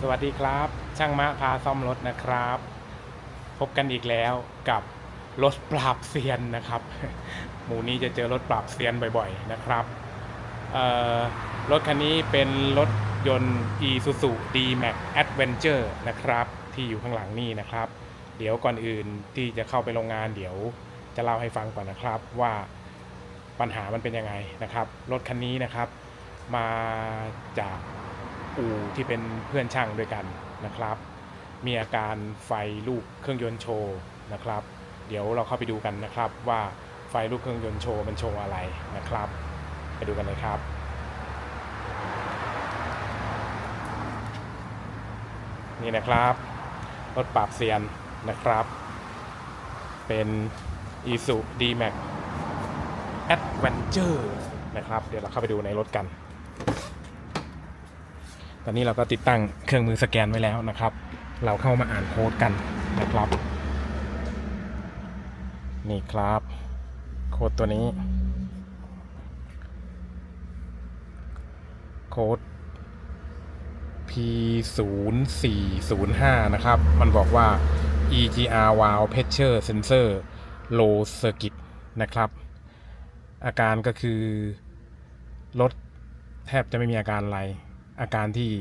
สวัสดีครับ ช่างมะพาซ่อมรถนะครับ พบกันอีกแล้วกับรถปราบเซียนนะครับ หมู่นี้จะเจอรถปราบเซียนบ่อยๆนะครับรถคันนี้เป็นรถยนต์ Isuzu D-Max Adventure นะครับ ที่อยู่ข้างหลังนี่นะครับ เดี๋ยวก่อนอื่นที่จะเข้าไปโรงงานเดี๋ยวจะเล่าให้ฟังก่อนนะครับว่า ปัญหามันเป็นยังไงนะครับ รถคันนี้นะครับ มาจากอู่ที่เป็นเพื่อนช่างด้วยกันนะครับ มีอาการไฟลูกเครื่องยนต์โชว์นะครับ เดี๋ยวเราเข้าไปดูกันนะครับว่าไฟลูกเครื่องยนต์โชว์มันโชว์อะไรนะครับ ไปดูกันเลยครับนี่นะครับรถปราบเซียนนะครับ เป็น i s u D-Max Adventure นะครับ เดี๋ยวเราเข้าไปดูในรถกัน ตอนนี้เราก็ติดตั้งเครื่องมือสแกนไว้แล้วนะครับ เราเข้ามาอ่านโค้ดกันนะครับ นี่ครับ โค้ดตัวนี้ โค้ด P 0 4 0 5 นะครับ มันบอกว่า EGR valve pressure sensor low circuit นะครับ อาการก็คือรถแทบจะไม่มีอาการอะไร อาการที่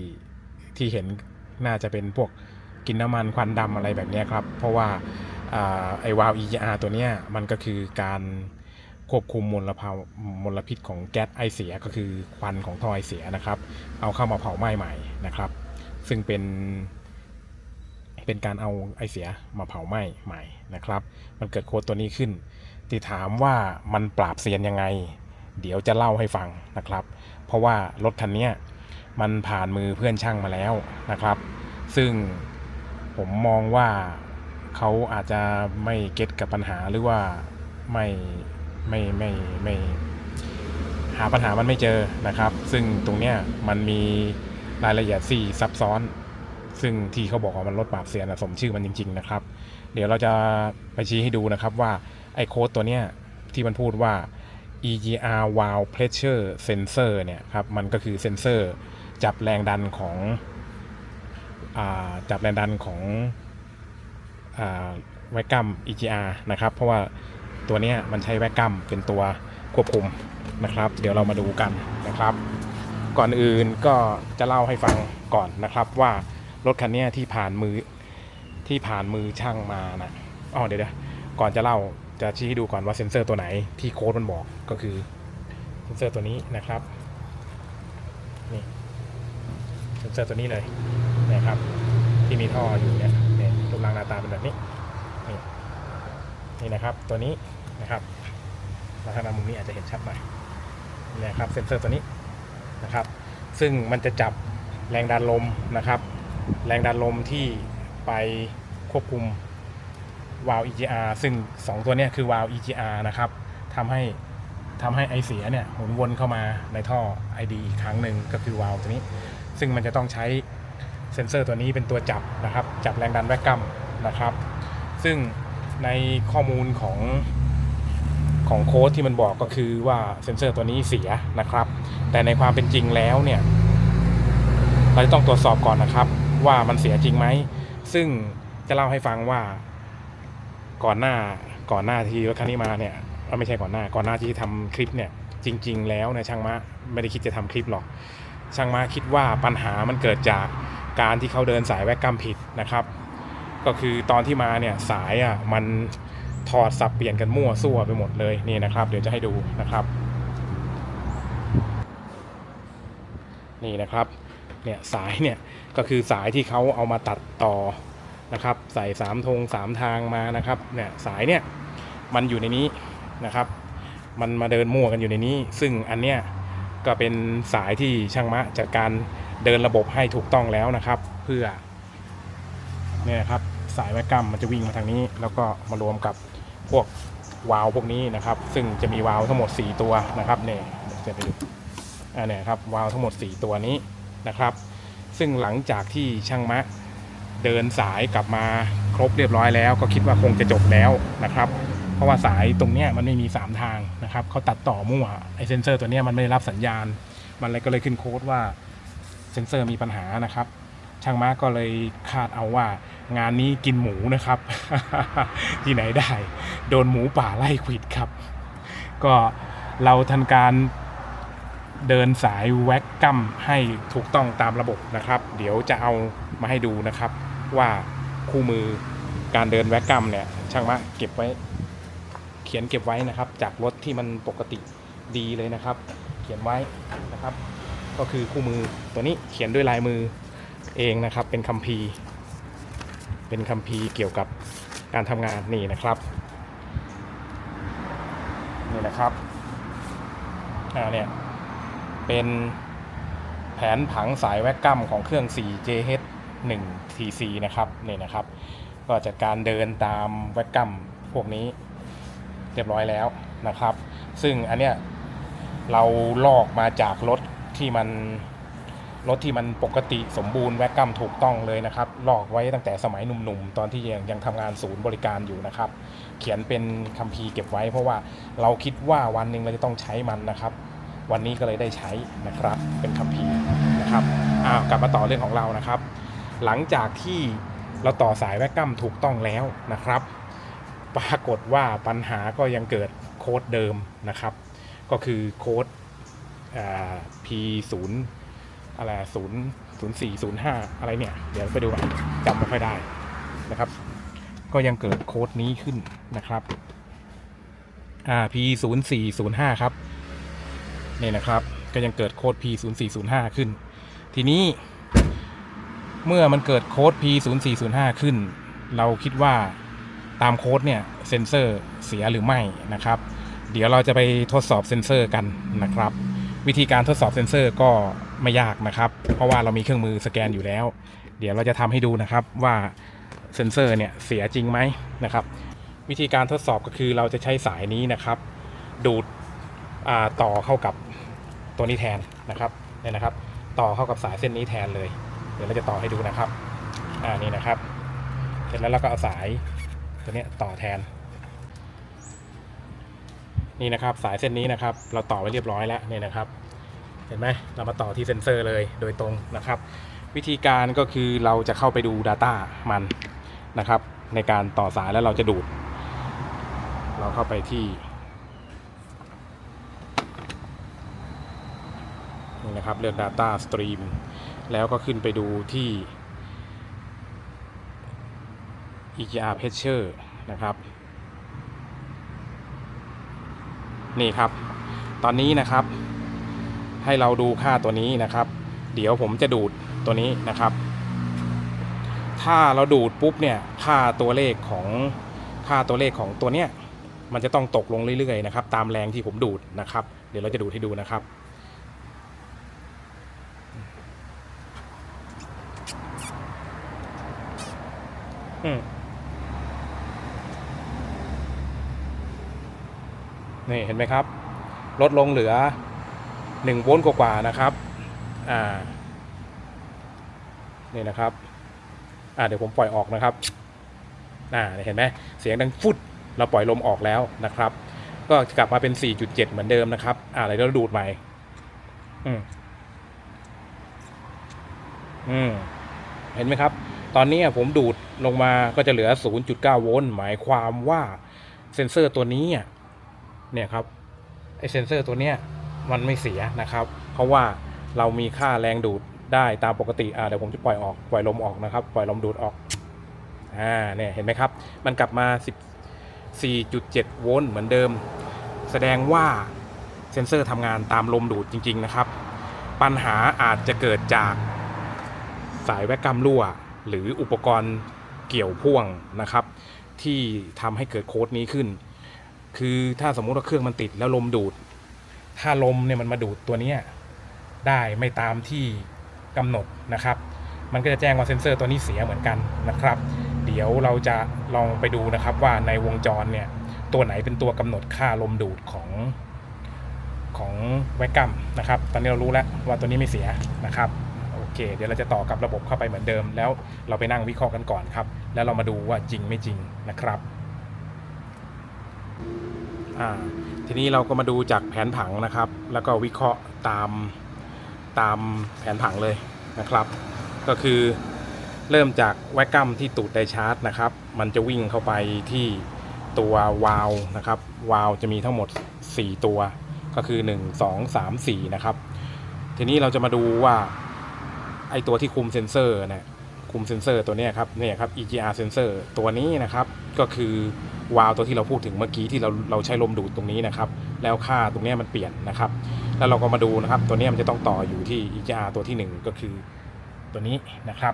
ที่เห็นน่าจะเป็นพวกกินน้ำมันควันดำอะไรแบบนี้ครับ เพราะว่าอไอวาล์ว EGR ตัวเนี้ยมันก็คือการควบคุมมลภาวมลพิษของแก๊สไอเสียก็คือควันของท่อไอเสียนะครับ เอาเข้ามาเผาไหม้ใหม่นะครับ ซึ่งเป็นเป็นการเอาไอเสียมาเผาไหม้ใหม่นะครับ มันเกิดโคดตัวนี้ขึ้น ที่ถามว่ามันปราบเซียนยังไง เดี๋ยวจะเล่าให้ฟังนะครับ เพราะว่ารถคันนี้มันผ่านมือเพื่อนช่างมาแล้วนะครับ ซึ่งผมมองว่าเขาอาจจะไม่เก็ตกับปัญหาหรือว่าไม่ไม่ไม่ไม่หาปัญหามันไม่เจอนะครับ ซึ่งตรงเนี้ยมันมีรายละเอียดที่ซับซ้อน ซึ่งที่เขาบอกว่ามันลดปราบเสียนนะสมชื่อมันจริง ๆ นะครับ เดี๋ยวเราจะไปชี้ให้ดูนะครับว่า ไอโค้ดตัวเนี้ยที่มันพูดว่า EGR valve pressure sensor เนี่ยครับมันก็คือเซนเซอร์จับแรงดันของอจับแรงดันของอแวกัม EGR นะครับ เพราะว่าตัวเนี้ยมันใช้แวกกัมเป็นตัวควบคุมนะครับ เดี๋ยวเรามาดูกันนะครับ ก่อนอื่นก็จะเล่าให้ฟังก่อนนะครับว่ารถคันนี้ที่ผ่านมือที่ผ่านมือช่างมานะอ๋อเดี๋ยวเดี๋ยวก่อนจะเล่า จะชี้ให้ดูก่อนว่าเซ็นเซอร์ตัวไหนที่โค้ดมันบอกก็คือเซ็นเซอร์ตัวนี้นะครับนี่เซ็นเซอร์ตัวนี้เลยนะครับ ที่มีท่ออยู่เนี่ยเนี่ยรูปร่างหน้าตาเป็นแบบนี้นี่นี่นะครับตัวนี้นะครับลักษณะมุมนี้อาจจะเห็นชัดหน่อยนี่นะครับเซ็นเซอร์ตัวนี้นะครับ ซึ่งมันจะจับแรงดันลมนะครับ แรงดันลมที่ไปควบคุม วาล์ว EGR ซึ่ง 2 ตัวนี้คือวาล์ว EGR นะครับทำให้ทำให้ไอเสียเนี่ยหมุนวนเข้ามาในท่อ ID อีกครั้งหนึ่งก็คือวาล์วตัวนี้ ซึ่งมันจะต้องใช้เซ็นเซอร์ตัวนี้เป็นตัวจับนะครับ จับแรงดันแวกกัมนะครับ ซึ่งในข้อมูลของของโค้ดที่มันบอกก็คือว่าเซ็นเซอร์ตัวนี้เสียนะครับ แต่ในความเป็นจริงแล้วเนี่ยเราจะต้องตรวจสอบก่อนนะครับ ว่ามันเสียจริงไหม ซึ่งจะเล่าให้ฟังว่า ก่อนหน้าก่อนหน้าที่รถคันนี้มาเนี่ยไม่ใช่ก่อนหน้าก่อนหน้าที่ทำคลิปเนี่ยจริง ๆ แล้วเนี่ยช่างมะไม่ได้คิดจะทำคลิปหรอก ช่างมะคิดว่าปัญหามันเกิดจากการที่เขาเดินสายแวกกัมผิดนะครับ ก็คือตอนที่มาเนี่ยสายอะมันถอดสับเปลี่ยนกันมั่วซั่วไปหมดเลยนี่นะครับ เดี๋ยวจะให้ดูนะครับ นี่นะครับเนี่ยสายเนี่ยก็คือสายที่เขาเอามาตัดต่อ นะครับ ใส่สามธงสามทางมานะครับเนี่ยสายเนี่ยมันอยู่ในนี้นะครับ มันมาเดินมั่วกันอยู่ในนี้ ซึ่งอันเนี้ยก็เป็นสายที่ช่างมะจัดการเดินระบบให้ถูกต้องแล้วนะครับ เพื่อเนี่ยครับสายแวกกัมมันจะวิ่งมาทางนี้ แล้วก็มารวมกับพวกวาล์วพวกนี้นะครับ ซึ่งจะมีวาล์วทั้งหมด 4 ตัวนะครับเนี่ยจะไปดูอ่าเนี่ยครับวาล์วทั้งหมด 4 ตัวนี้นะครับ ซึ่งหลังจากที่ช่างมะ เดินสายกลับมาครบเรียบร้อยแล้ว ก็คิดว่าคงจะจบแล้วนะครับ เพราะว่าสายตรงเนี้ยมันไม่มี 3 ทางนะครับเขาตัดต่อมั่วไอเซนเซอร์ตัวเนี้ยมันไม่ได้รับสัญญาณ มันเลยก็เลยขึ้นโค้ดว่าเซนเซอร์มีปัญหานะครับ ช่างม้าก็เลยคาดเอาว่างานนี้กินหมูนะครับ ที่ไหนได้ โดนหมูป่าไล่ขวิดครับ ก็เราทันการเดินสายแว็กกัมให้ถูกต้องตามระบบนะครับ เดี๋ยวจะเอามาให้ดูนะครับ ว่าคู่มือการเดินแว็กกัมเนี่ยช่างมะเก็บไว้เขียนเก็บไว้นะครับ จากรถที่มันปกติดีเลยนะครับ เขียนไว้นะครับ ก็คือคู่มือตัวนี้เขียนด้วยลายมือเองนะครับ เป็นคัมภีร์เป็นคัมภีร์เกี่ยวกับการทำงานนี่นะครับนี่นะครับอ่าเนี่ยเป็นแผนผังสายแวกกัมของเครื่อง 4JH 1 TC นะครับนี่นะครับ ก็จัดการเดินตามแวกกัมพวกนี้เรียบร้อยแล้วนะครับ ซึ่งอันเนี้ยเราลอกมาจากรถที่มันรถที่มันปกติสมบูรณ์แวกกัมถูกต้องเลยนะครับ ลอกไว้ตั้งแต่สมัยหนุ่มๆ ตอนที่ยังยังทำงานศูนย์บริการอยู่นะครับ เขียนเป็นคัมภีร์เก็บไว้ เพราะว่าเราคิดว่าวันหนึ่งเราจะต้องใช้มันนะครับ วันนี้ก็เลยได้ใช้นะครับเป็นคัมภีร์นะครับอ้าวกลับมาต่อเรื่องของเรานะครับ หลังจากที่เราต่อสายแวกกัมถูกต้องแล้วนะครับ ปรากฏว่าปัญหาก็ยังเกิดโค้ดเดิมนะครับ ก็คือโค้ด P0 อะไรศูนย์ศูนย์สี่ศูนย์ห้าอะไรเนี่ย เดี๋ยวไปดูกันจำไม่ค่อยได้นะครับ ก็ยังเกิดโค้ดนี้ขึ้นนะครับ P ศูนย์สี่ศูนย์ห้าครับนี่นะครับ ก็ยังเกิดโค้ด P ศูนย์สี่ศูนย์ห้าขึ้น ทีนี้ เมื่อมันเกิดโค้ด P 0 4 0 5 ขึ้น เราคิดว่าตามโค้ดเนี่ยเซนเซอร์เสียหรือไม่นะครับ เดี๋ยวเราจะไปทดสอบเซนเซอร์กันนะครับ วิธีการทดสอบเซนเซอร์ก็ไม่ยากนะครับ เพราะว่าเรามีเครื่องมือสแกนอยู่แล้ว เดี๋ยวเราจะทำให้ดูนะครับว่าเซนเซอร์เนี่ยเสียจริงไหมนะครับ วิธีการทดสอบก็คือเราจะใช้สายนี้นะครับ ดูดต่อเข้ากับตัวนี้แทนนะครับเนี่ยนะครับ ต่อเข้ากับสายเส้นนี้แทนเลย ดี๋ยวเราจะต่อให้ดูนะครับ อ่านี่นะครับ เสร็จแล้วเราก็เอาสายตัวนี้ต่อแทน นี่นะครับสายเส้นนี้นะครับ เราต่อไว้เรียบร้อยแล้วนี่นะครับ เห็นไหมเรามาต่อที่เซ็นเซอร์เลยโดยตรงนะครับ วิธีการก็คือเราจะเข้าไปดู Data มันนะครับ ในการต่อสายแล้วเราจะดูด เราเข้าไปที่นี่นะครับเลือก Data Stream แล้วก็ขึ้นไปดูที่ EGR Pressure นะครับ นี่ครับ ตอนนี้นะครับ ให้เราดูค่าตัวนี้นะครับ เดี๋ยวผมจะดูดตัวนี้นะครับ ถ้าเราดูดปุ๊บเนี่ย ค่าตัวเลขของค่าตัวเลขของตัวเนี้ยมันจะต้องตกลงเรื่อยๆนะครับ ตามแรงที่ผมดูดนะครับ เดี๋ยวเราจะดูดให้ดูนะครับ นี่เห็นไหมครับ ลดลงเหลือหนึ่งโวลต์กว่าๆนะครับ อ่า นี่นะครับ อ่าเดี๋ยวผมปล่อยออกนะครับ อ่าเห็นไหมเสียงดังฟุดเราปล่อยลมออกแล้วนะครับ ก็กลับมาเป็น 4.7 เหมือนเดิมนะครับ อ่าเดี๋ยวเราดูดใหม่ อืม อืม เห็นไหมครับ ตอนนี้ผมดูด ลงมาก็จะเหลือ 0.9 โวลต์หมายความว่าเซ็นเซอร์ตัวนี้เนี่ยครับไอเซ็นเซอร์ตัวเนี้ยมันไม่เสียนะครับ เพราะว่าเรามีค่าแรงดูดได้ตามปกติอ่าเดี๋ยวผมจะปล่อยออกปล่อยลมออกนะครับ ปล่อยลมดูดออกอ่าเนี่ยเห็นไหมครับ มันกลับมา 14.7 โวลต์เหมือนเดิม แสดงว่าเซ็นเซอร์ทำงานตามลมดูดจริง ๆ นะครับ ปัญหาอาจจะเกิดจากสายแวกกัมรั่ว หรืออุปกรณ์ เกี่ยวพ่วงนะครับ ที่ทำให้เกิดโค้ดนี้ขึ้น คือถ้าสมมุติว่าเครื่องมันติดแล้วลมดูด ถ้าลมเนี่ยมันมาดูดตัวนี้ได้ไม่ตามที่กำหนดนะครับ มันก็จะแจ้งว่าเซ็นเซอร์ตัวนี้เสียเหมือนกันนะครับ เดี๋ยวเราจะลองไปดูนะครับว่าในวงจรเนี่ยตัวไหนเป็นตัวกำหนดค่าลมดูดของของแวกกัมนะครับ ตอนนี้เรารู้แล้วว่าตัวนี้ไม่เสียนะครับ โอเค เดี๋ยวเราจะต่อกับระบบเข้าไปเหมือนเดิม แล้วเราไปนั่งวิเคราะห์กันก่อนครับ แล้วเรามาดูว่าจริงไม่จริงนะครับทีนี้เราก็มาดูจากแผนผังนะครับ แล้วก็วิเคราะห์ตามตามแผนผังเลยนะครับ ก็คือเริ่มจากแวกกัมที่ตูดไดชาร์จนะครับ มันจะวิ่งเข้าไปที่ตัววาลนะครับวาลจะมีทั้งหมด 4 ตัว ก็คือ 1 2 3 4 นะครับ ทีนี้เราจะมาดูว่าไอตัวที่คุมเซนเซอร์เนี่ย คุมเซนเซอร์ตัวนี้ครับเนี่ยครับ EGR sensor ตัวนี้นะครับ ก็คือวาล์วตัวที่เราพูดถึงเมื่อกี้ที่เราเราใช้ลมดูดตรงนี้นะครับ แล้วค่าตรงนี้มันเปลี่ยนนะครับ แล้วเราก็มาดูนะครับ ตัวนี้มันจะต้องต่ออยู่ที่ EGR ตัวที่ 1 ก็คือตัวนี้นะครับ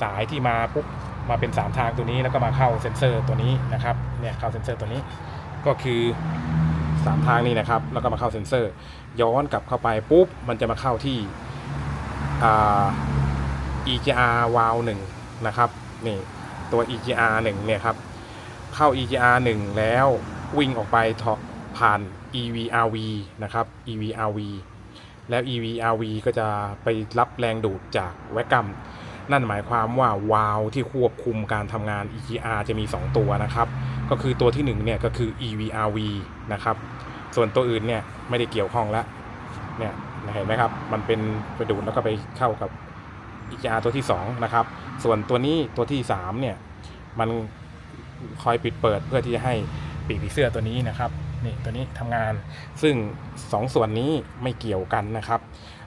สายที่มาปุ๊บมาเป็น 3 ทางตัวนี้แล้วก็มาเข้าเซนเซอร์ตัวนี้นะครับเนี่ยเข้าเซนเซอร์ตัวนี้ก็คือ3ทางนี้นะครับ แล้วก็มาเข้าเซนเซอร์ ย้อนกลับเข้าไปปุ๊บ มันจะมาเข้าที่ EGR valve 1นะครับนี่ตัว EGR 1เนี่ยครับเข้า EGR 1แล้ววิ่งออกไปผ่าน EVRV นะครับ EVRV แล้ว EVRV ก็จะไปรับแรงดูดจากแวกกัมนั่นหมายความว่าวาล์วที่ควบคุมการทำงาน EGR จะมี 2 ตัวนะครับ ก็คือตัวที่1เนี่ยก็คือ EVRV นะครับ ส่วนตัวอื่นเนี่ยไม่ได้เกี่ยวข้องแล้วเนี่ยเห็นไหมครับ มันเป็นไปดูดแล้วก็ไปเข้ากับ EGR ตัวที่2นะครับ ส่วนตัวนี้ตัวที่3เนี่ยมันคอยปิดเปิดเพื่อที่จะให้ปีกผีเสื้อตัวนี้นะครับนี่ตัวนี้ทำงาน ซึ่ง 2ส่วนนี้ไม่เกี่ยวกันนะครับ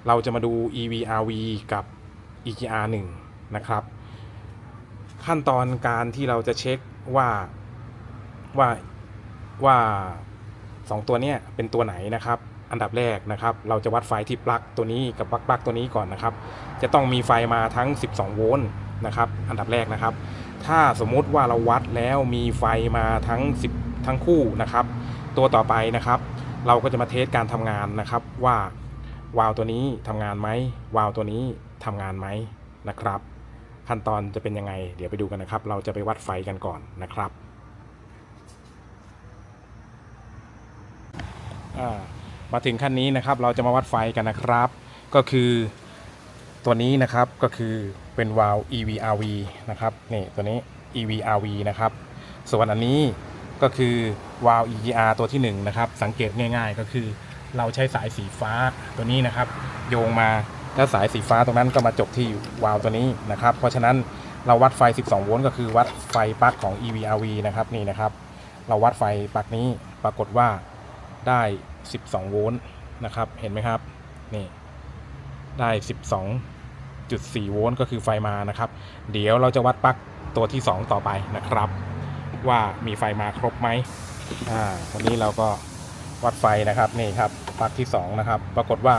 เราจะมาดู EVRV กับ EGR 1นะครับ ขั้นตอนการที่เราจะเช็คว่าว่าว่า 2 ตัวนี้เป็นตัวไหนนะครับ อันดับแรกนะครับ เราจะวัดไฟที่ปลั๊กตัวนี้กับปลั๊กปลั๊กตัวนี้ก่อนนะครับ จะต้องมีไฟมาทั้ง 12 โวลต์นะครับ อันดับแรกนะครับ ถ้าสมมุติว่าเราวัดแล้วมีไฟมาทั้ง 10 ทั้งคู่นะครับ ตัวต่อไปนะครับ เราก็จะมาเทสการทำงานนะครับว่าวาล์วตัวนี้ทำงานไหมวาล์วตัวนี้ทำงานไหมนะครับ ขั้นตอนจะเป็นยังไง เดี๋ยวไปดูกันนะครับ เราจะไปวัดไฟกันก่อนนะครับอ่า มาถึงขั้นนี้นะครับเราจะมาวัดไฟกันนะครับ ก็คือตัวนี้นะครับก็คือเป็นวาล์ว EVRV นะครับนี่ตัวนี้ EVRV นะครับส่วนอันนี้ก็คือวาล์ว EGR ตัวที่1นะครับสังเกตง่าย ๆ ก็คือเราใช้สายสีฟ้าตัวนี้นะครับ โยงมาแล้วสายสีฟ้าตรงนั้นก็มาจบที่วาล์วตัวนี้นะครับ เพราะฉะนั้นเราวัดไฟ 12 โวลต์ก็คือวัดไฟปลั๊กของ EVRV นะครับนี่นะครับ เราวัดไฟปลั๊กนี้ปรากฏว่าได้ 12 โวลต์นะครับ เห็นไหมครับ นี่ ได้ 12.4 โวลต์ก็คือไฟมานะครับ เดี๋ยวเราจะวัดปลั๊กตัวที่ 2 ต่อไปนะครับ ว่ามีไฟมาครบไหมอ่าวันนี้เราก็วัดไฟนะครับนี่ครับปลั๊กที่ 2 นะครับ ปรากฏว่า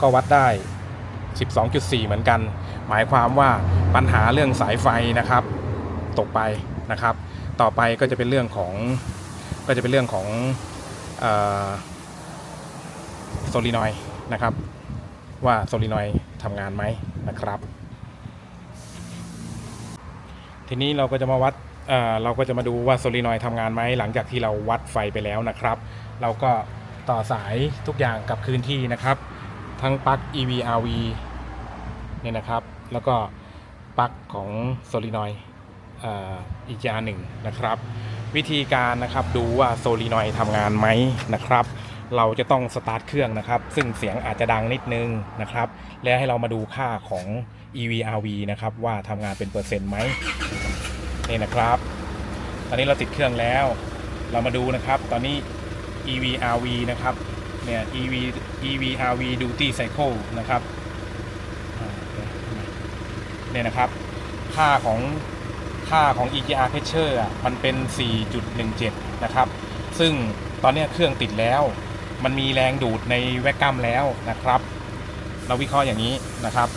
ก็วัดได้ 12.4 เหมือนกัน หมายความว่าปัญหาเรื่องสายไฟนะครับ ตกไปนะครับ ต่อไปก็จะเป็นเรื่องของก็จะเป็นเรื่องของอ โซลินอยนะครับ ว่าโซลินอยทำงานไหมนะครับ ทีนี้เราก็จะมาวัดเออเราก็จะมาดูว่าโซลินอยทำงานไหมหลังจากที่เราวัดไฟไปแล้วนะครับ เราก็ต่อสายทุกอย่างกลับคืนที่นะครับ ทั้งปลั๊ก EVRV เนี่ยนะครับ แล้วก็ปลั๊กของโซลินอยอีกอย่างหนึ่งนะครับ วิธีการนะครับดูว่าโซลินอยทำงานไหมนะครับ เราจะต้องสตาร์ทเครื่องนะครับ ซึ่งเสียงอาจจะดังนิดนึงนะครับ แล้วให้เรามาดูค่าของ EVRV นะครับ ว่าทำงานเป็นเปอร์เซ็นต์ไหมนี่นะครับ ตอนนี้เราติดเครื่องแล้ว เรามาดูนะครับ ตอนนี้ EVRV นะครับ เนี่ย EV EVRV duty cycle นะครับเนี่ยนะครับ ค่าของค่าของ EGR pressure มันเป็น 4.17 นะครับ ซึ่งตอนนี้เครื่องติดแล้ว มันมีแรงดูดในแวกกัมแล้วนะครับ เราวิเคราะห์อย่างนี้นะครับ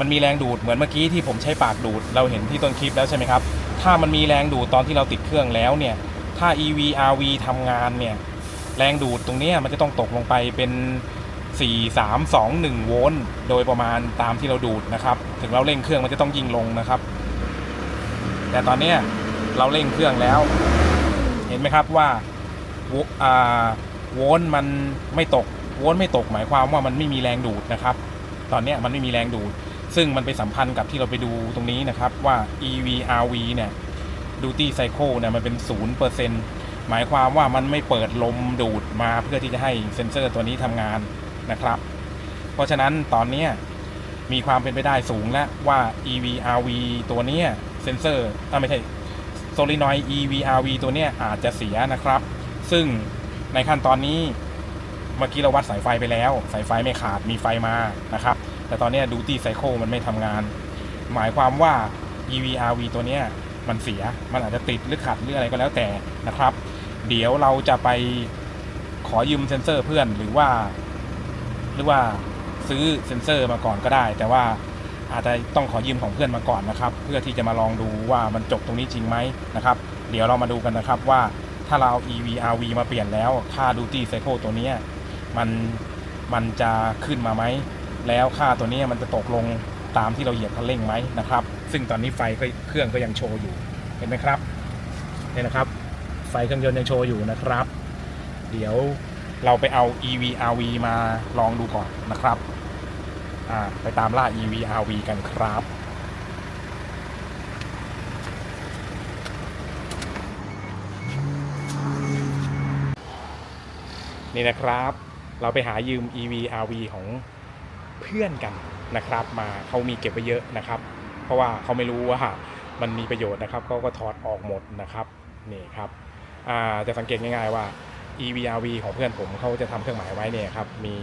มันมีแรงดูดเหมือนเมื่อกี้ที่ผมใช้ปากดูด เราเห็นที่ต้นคลิปแล้วใช่ไหมครับ ถ้ามันมีแรงดูดตอนที่เราติดเครื่องแล้วเนี่ย ถ้า EVRV ทำงานเนี่ย แรงดูดตรงนี้มันจะต้องตกลงไปเป็น4 3 2 1 โวลต์โดยประมาณตามที่เราดูดนะครับ ถึงเราเร่งเครื่องมันจะต้องยิงลงนะครับ แต่ตอนนี้เราเร่งเครื่องแล้ว เห็นไหมครับว่า โวลต์มันไม่ตกโวลต์ไม่ตกหมายความว่ามันไม่มีแรงดูดนะครับ ตอนนี้มันไม่มีแรงดูด ซึ่งมันไปสัมพันธ์กับที่เราไปดูตรงนี้นะครับว่า EVRV เนี่ย duty cycle เนี่ยมันเป็น0%หมายความว่ามันไม่เปิดลมดูดมาเพื่อที่จะให้เซ็นเซอร์ตัวนี้ทำงานนะครับ เพราะฉะนั้นตอนนี้มีความเป็นไปได้สูงแล้วว่า EVRV ตัวนี้เซนเซอร์อ่าไม่ใช่โซลินอย EVRV ตัวนี้อาจจะเสียนะครับ ซึ่ง ในขั้นตอนนี้เมื่อกี้เราวัดสายไฟไปแล้ว สายไฟไม่ขาดมีไฟมานะครับ แต่ตอนนี้ดูตี้ไซเคิลมันไม่ทำงาน หมายความว่า EVRV ตัวเนี้ยมันเสียมันอาจจะติดหรือขัดหรืออะไรก็แล้วแต่นะครับ เดี๋ยวเราจะไปขอยืมเซนเซอร์เพื่อนหรือว่า หรือว่าซื้อเซนเซอร์มาก่อนก็ได้ แต่ว่าอาจจะต้องขอยืมของเพื่อนมาก่อนนะครับ เพื่อที่จะมาลองดูว่ามันจบตรงนี้จริงไหมนะครับ เดี๋ยวเรามาดูกันนะครับว่า ถ้าเราเอา EVRV มาเปลี่ยนแล้วค่า Duty Cycle ตัวนี้มันมันจะขึ้นมาไหม แล้วค่าตัวนี้มันจะตกลงตามที่เราเหยียบคันเร่งไหมนะครับ ซึ่งตอนนี้ไฟก็เครื่องก็ยังโชว์อยู่เห็นไหมครับเนี่ยนะครับ ไฟเครื่องยนต์ยังโชว์อยู่นะครับ เดี๋ยวเราไปเอา EVRV มาลองดูก่อนนะครับ ไปตามล่า EVRV กันครับ นี่นะครับ เราไปหายืม EVRV ของเพื่อนกันนะครับ มาเขามีเก็บไว้เยอะนะครับ เพราะว่าเขาไม่รู้ว่ามันมีประโยชน์นะครับเขาก็ถอดออกหมดนะครับนี่ครับอ่าจะสังเกตง่ายๆว่า EVRV ของเพื่อนผมเขาจะทำเครื่องหมายไว้เนี่ยครับมี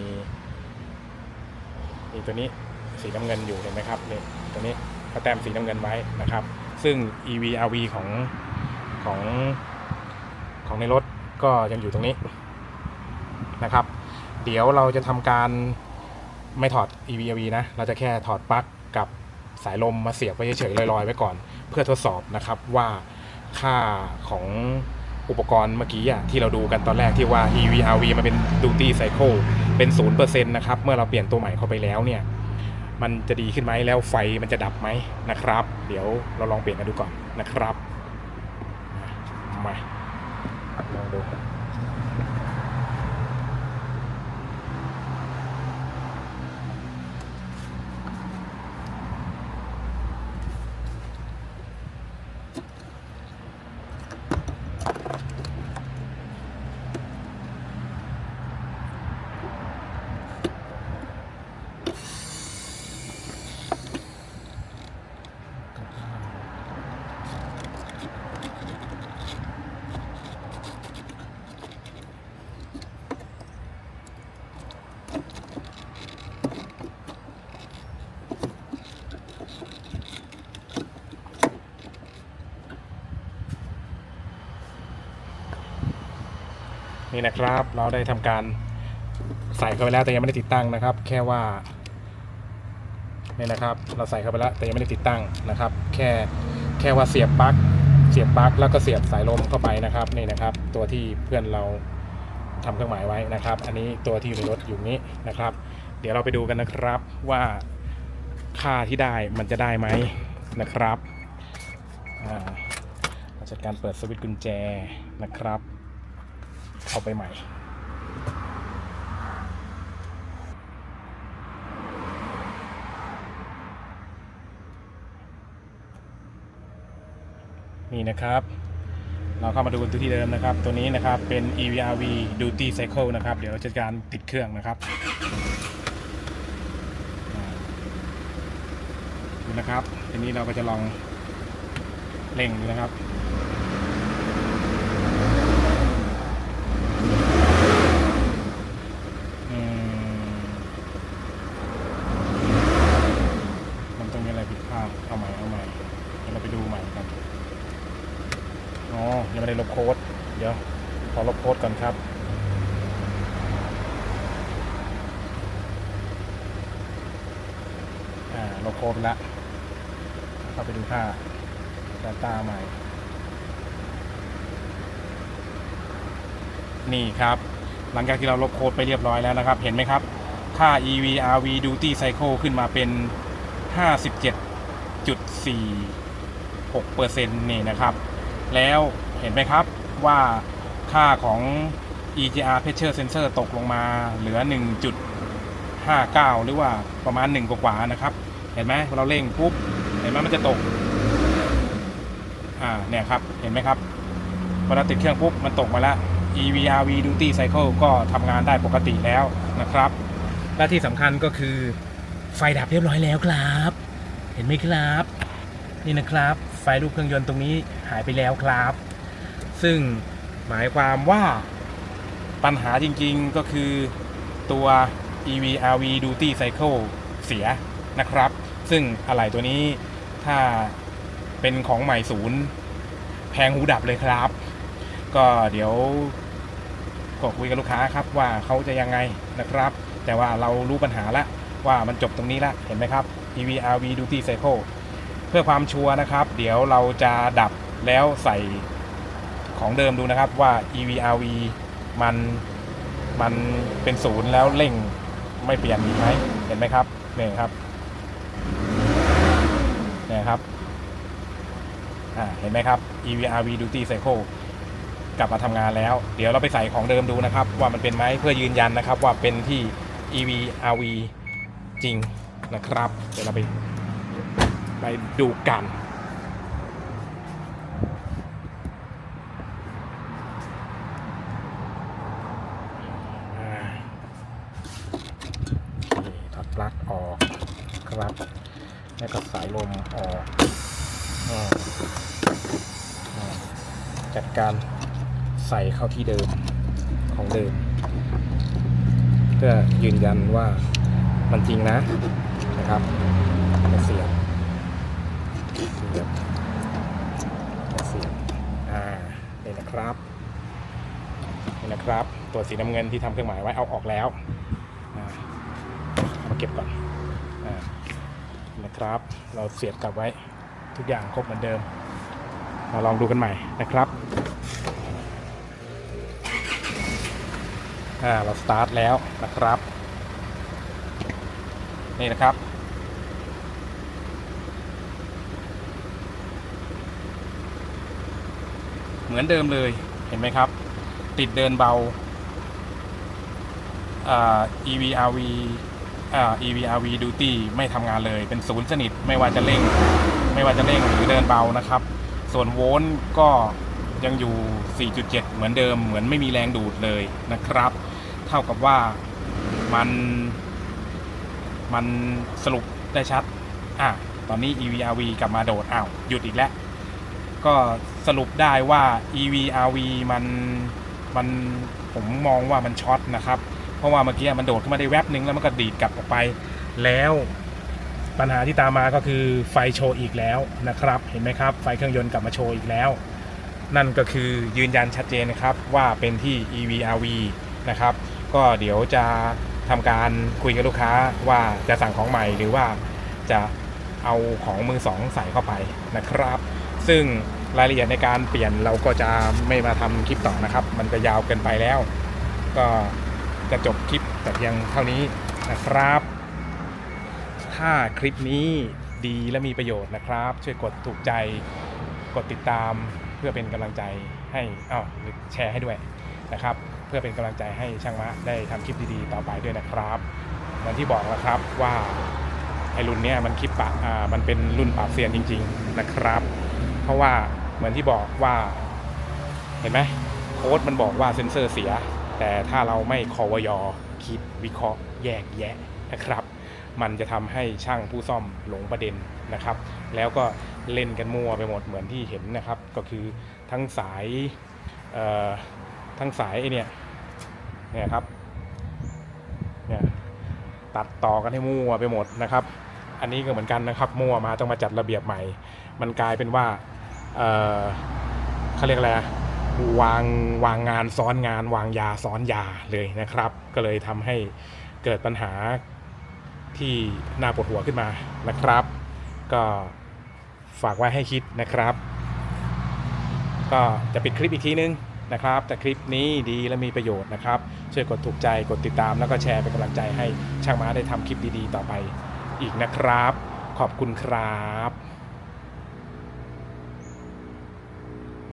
มีตัวนี้สีน้ำเงินอยู่เห็นไหมครับนี่ตัวนี้เขาแต้มสีน้ำเงินไว้นะครับ ซึ่ง EVRV ของของของในรถก็ยังอยู่ตรงนี้ นะครับ เดี๋ยวเราจะทำการไม่ถอด EVRV นะ เราจะแค่ถอดปลั๊กกับสายลมมาเสียบไว้เฉยๆลอยๆไว้ก่อน เพื่อทดสอบนะครับว่าค่าของอุปกรณ์เมื่อกี้ที่เราดูกันตอนแรกที่ว่า EVRV มันเป็น Duty Cycle เป็น0%นะครับ เมื่อเราเปลี่ยนตัวใหม่เข้าไปแล้วเนี่ย มันจะดีขึ้นไหมแล้วไฟมันจะดับไหมนะครับ เดี๋ยวเราลองเปลี่ยนกันดูก่อนนะครับ มาลองดู นี่นะครับ เราได้ทำการใส่เข้าไปแล้วแต่ยังไม่ได้ติดตั้งนะครับ แค่ว่านี่นะครับ เราใส่เข้าไปแล้วแต่ยังไม่ได้ติดตั้งนะครับ แค่แค่ว่าเสียบปลั๊กเสียบปลั๊กแล้วก็เสียบสายลมเข้าไปนะครับนี่นะครับ ตัวที่เพื่อนเราทำเครื่องหมายไว้นะครับ อันนี้ตัวที่อยู่ในรถอยู่นี้นะครับ เดี๋ยวเราไปดูกันนะครับว่าค่าที่ได้มันจะได้ไหมนะครับเราจัดการเปิดสวิตช์กุญแจนะครับ เอาไปใหม่ นี่นะครับ เราเข้ามาดูกันที่เดิมนะครับ ตัวนี้นะครับเป็น EVRV Duty Cycle นะครับ เดี๋ยวเราจัดการติดเครื่องนะครับดูนะครับ ทีนี้เราก็จะลองเร่งดูนะครับ อืมมันต้องมีอะไรผิดพลาดเอาใหม่เอาใหม่เดี๋ยวเราไปดูใหม่กัน อ๋อ ยังไม่ได้ลบโค้ด เดี๋ยว ขอลบโค้ดก่อนครับ อ่าลโค้ดไปละเข้าไปดูค่า Data ใหม่ นี่ครับ หลังจากที่เราลบโค้ดไปเรียบร้อยแล้วนะครับ เห็นไหมครับ ค่า EVRV Duty Cycle ขึ้นมาเป็น 57.46เปอร์เซ็นต์นี่นะครับ แล้วเห็นไหมครับว่าค่าของ EGR Pressure Sensor ตกลงมาเหลือ 1.59 หรือว่าประมาณ 1 กว่าๆนะครับ เห็นไหมเราเร่งปุ๊บเห็นไหมมันจะตกอ่าเนี่ยครับเห็นไหมครับเวลาติดเครื่องปุ๊บมันตกมาแล้ว EVRV Duty Cycle ก็ทำงานได้ปกติแล้วนะครับ และที่สำคัญก็คือไฟดับเรียบร้อยแล้วครับ เห็นไหมครับ นี่นะครับ ไฟลูกเครื่องยนต์ตรงนี้หายไปแล้วครับ ซึ่งหมายความว่าปัญหาจริงๆก็คือตัว EV RV Duty Cycle เสียนะครับ ซึ่งอะไหล่ตัวนี้ถ้าเป็นของใหม่ศูนย์แพงหูดับเลยครับ ก็เดี๋ยวก็คุยกับลูกค้าครับว่าเขาจะยังไงนะครับ แต่ว่าเรารู้ปัญหาละว่ามันจบตรงนี้ละเห็นไหมครับ EV RV Duty Cycle เพื่อความชัวร์นะครับ เดี๋ยวเราจะดับแล้วใส่ของเดิมดูนะครับว่า EV RV มันมันเป็นศูนย์แล้วเร่งไม่เปลี่ยนอีกไหมเห็นไหมครับเนี่ยครับ นะครับเห็นไหมครับ EV RV Duty Cycle กลับมาทำงานแล้ว เดี๋ยวเราไปใส่ของเดิมดูนะครับ ว่ามันเป็นไหมเพื่อยืนยันนะครับ ว่าเป็นที่ EV RV จริงนะครับ เดี๋ยวเราไปไปดูกัน อ่านี่ถอดปลั๊กออกครับ แล้วก็สายลมออกอาอ่าจัดการใส่เข้า ที่เดิมของเดิม เพื่อยืนยันว่ามันจริงนะนะครับเสียบเสียบเสียบอ่านี่นะครับนี่นะครับ ตัวสีน้ำเงินที่ทำเครื่องหมายไว้เอาออกแล้วมาเก็บก่อนอนะครับ เราเสียบกลับไว้ทุกอย่างครบเหมือนเดิม มาลองดูกันใหม่นะครับ อ่าเราสตาร์ทแล้วนะครับ นี่นะครับ เหมือนเดิมเลยเห็นไหมครับ ติดเดินเบาอ่า EVRV อ่า EVRV Duty ไม่ทำงานเลยเป็นศูนย์สนิทไม่ว่าจะเร่ง ไม่ว่าจะเร่งหรือเดินเบานะครับ ส่วนโวลต์ก็ ยังอยู่ 4.7 เหมือนเดิม เหมือนไม่มีแรงดูดเลยนะครับ เท่ากับว่ามันมันสรุปได้ชัด อะ ตอนนี้ EVRV กลับมาโดด อ้าว หยุดอีกแล้ว ก็สรุปได้ว่า EVRV มัน มัน ผมมองว่ามันช็อตนะครับ เพราะว่าเมื่อกี้มันโดดขึ้นมาได้แวบนึงแล้วมันก็ดีดกลับออกไป แล้วปัญหาที่ตามมาก็คือไฟโชว์อีกแล้วนะครับ เห็นไหมครับ ไฟเครื่องยนต์กลับมาโชว์อีกแล้ว นั่นก็คือยืนยันชัดเจนนะครับว่าเป็นที่ EVRV นะครับ ก็เดี๋ยวจะทำการคุยกับลูกค้าว่าจะสั่งของใหม่หรือว่าจะเอาของมือสองใส่เข้าไปนะครับ ซึ่งรายละเอียดในการเปลี่ยนเราก็จะไม่มาทำคลิปต่อนะครับ มันจะยาวเกินไปแล้ว ก็จะจบคลิปแต่เพียงเท่านี้นะครับ ถ้าคลิปนี้ดีและมีประโยชน์นะครับ ช่วยกดถูกใจ กดติดตาม เพื่อเป็นกำลังใจให้อ้าวแชร์ให้ด้วยนะครับ เพื่อเป็นกำลังใจให้ช่างมะได้ทำคลิปดีๆ ต่อไปด้วยนะครับเหมือนที่บอกแล้วครับว่าไอรุ่นเนี้ยมันคลิปปะอ่ามันเป็นรุ่นปราบเซียนจริง ๆนะครับ เพราะว่าเหมือนที่บอกว่าเห็นไหมโค้ดมันบอกว่าเซ็นเซอร์เสีย แต่ถ้าเราไม่คอวยอคิดวิเคราะห์แยกแยะนะครับ มันจะทำให้ช่างผู้ซ่อมหลงประเด็นนะครับ แล้วก็ เล่นกันมั่วไปหมดเหมือนที่เห็นนะครับ ก็คือทั้งสายทั้งสายไอเนี่ยเนี่ยครับเนี่ยตัดต่อกันให้มั่วไปหมดนะครับ อันนี้ก็เหมือนกันนะครับมั่วมาต้องมาจัดระเบียบใหม่ มันกลายเป็นว่าเเขาเรียกอะไรวางวางงานซ้อนงานวางยาซ้อนยาเลยนะครับ ก็เลยทำให้เกิดปัญหาที่น่าปวดหัวขึ้นมานะครับ ก็ ฝากไว้ให้คิดนะครับ ก็จะปิดคลิปอีกทีนึงนะครับ แต่คลิปนี้ดีและมีประโยชน์นะครับ ช่วยกดถูกใจกดติดตามแล้วก็แชร์เป็นกำลังใจให้ช่างม้าได้ทำคลิปดีๆ ต่อไปอีกนะครับ ขอบคุณครับ